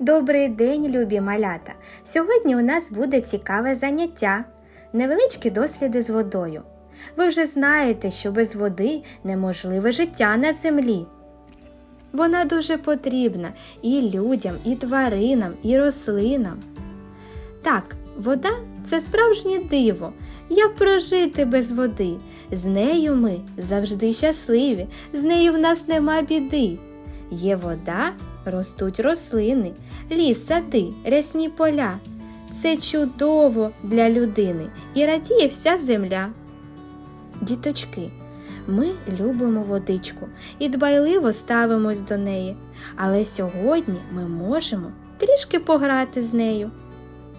Добрий день, любі малята! Сьогодні у нас буде цікаве заняття невеличкі досліди з водою. Ви вже знаєте, що без води неможливе життя на землі. Вона дуже потрібна і людям, і тваринам, і рослинам. Так, вода це справжнє диво. Як прожити без води? З нею ми завжди щасливі, з нею в нас нема біди. Є вода, ростуть рослини, ліс, сади, рясні поля. Це чудово для людини і радіє вся земля. Діточки, ми любимо водичку і дбайливо ставимось до неї, але сьогодні ми можемо трішки пограти з нею,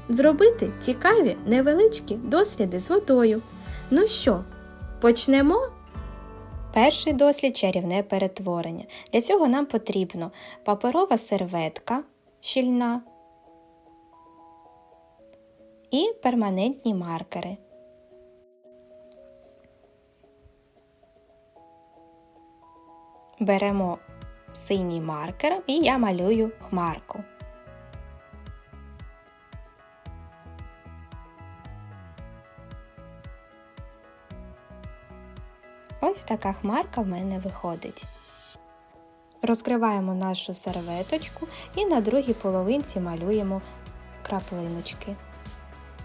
зробити цікаві невеличкі досліди з водою. Ну що, почнемо? Перший дослід чарівне перетворення. Для цього нам потрібно паперова серветка щільна і перманентні маркери. Беремо синій маркер і я малюю хмарку. Ось така хмарка в мене виходить. Розкриваємо нашу серветочку і на другій половинці малюємо краплиночки.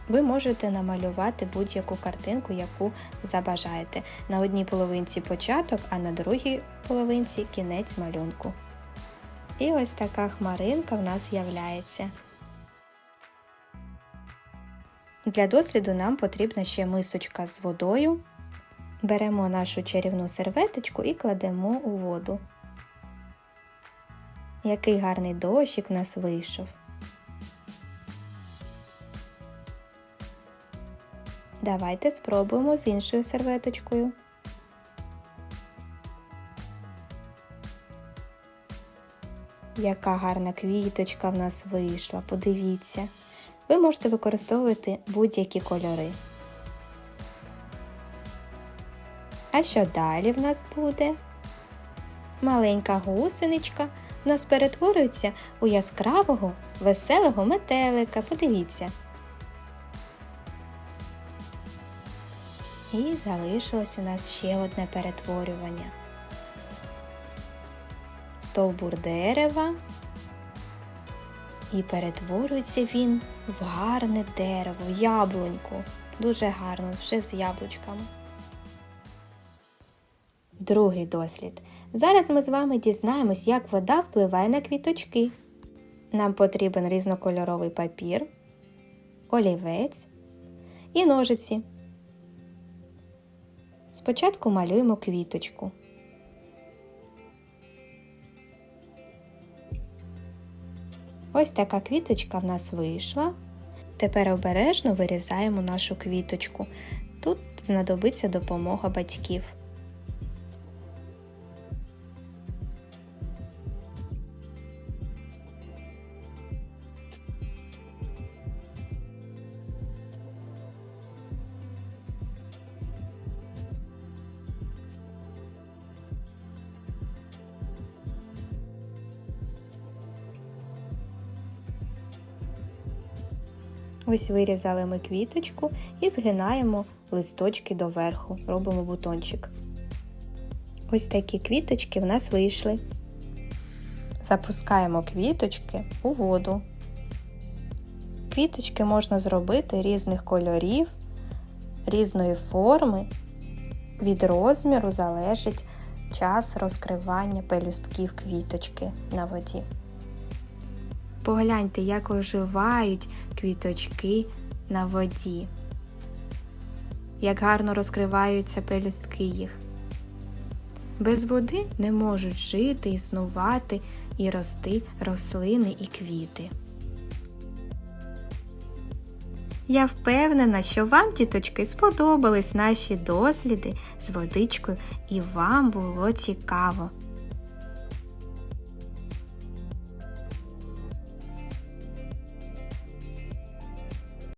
Ви можете намалювати будь-яку картинку, яку забажаєте. На одній половинці початок, а на другій половинці кінець малюнку. І ось така хмаринка в нас з'являється. Для досліду нам потрібна ще мисочка з водою. Беремо нашу чарівну серветочку і кладемо у воду. Який гарний дощик в нас вийшов. Давайте спробуємо з іншою серветочкою. Яка гарна квіточка в нас вийшла, подивіться. Ви можете використовувати будь-які кольори. А що далі в нас буде? Маленька гусеничка в нас перетворюється у яскравого, веселого метелика. Подивіться. І залишилось у нас ще одне перетворювання. Стовбур дерева. І перетворюється він в гарне дерево, яблуньку. Дуже гарно, вже з яблучками. Другий дослід. Зараз ми з вами дізнаємось, як вода впливає на квіточки. Нам потрібен різнокольоровий папір, олівець і ножиці. Спочатку малюємо квіточку. Ось така квіточка в нас вийшла. Тепер обережно вирізаємо нашу квіточку. Тут знадобиться допомога батьків. Ось вирізали ми квіточку і згинаємо листочки доверху, робимо бутончик. Ось такі квіточки в нас вийшли. Запускаємо квіточки у воду. Квіточки можна зробити різних кольорів, різної форми. Від розміру залежить час розкривання пелюстків квіточки на воді. Погляньте, як оживають квіточки на воді, як гарно розкриваються пелюстки їх. Без води не можуть жити, існувати і рости рослини і квіти. Я впевнена, що вам, діточки, сподобались наші досліди з водичкою і вам було цікаво.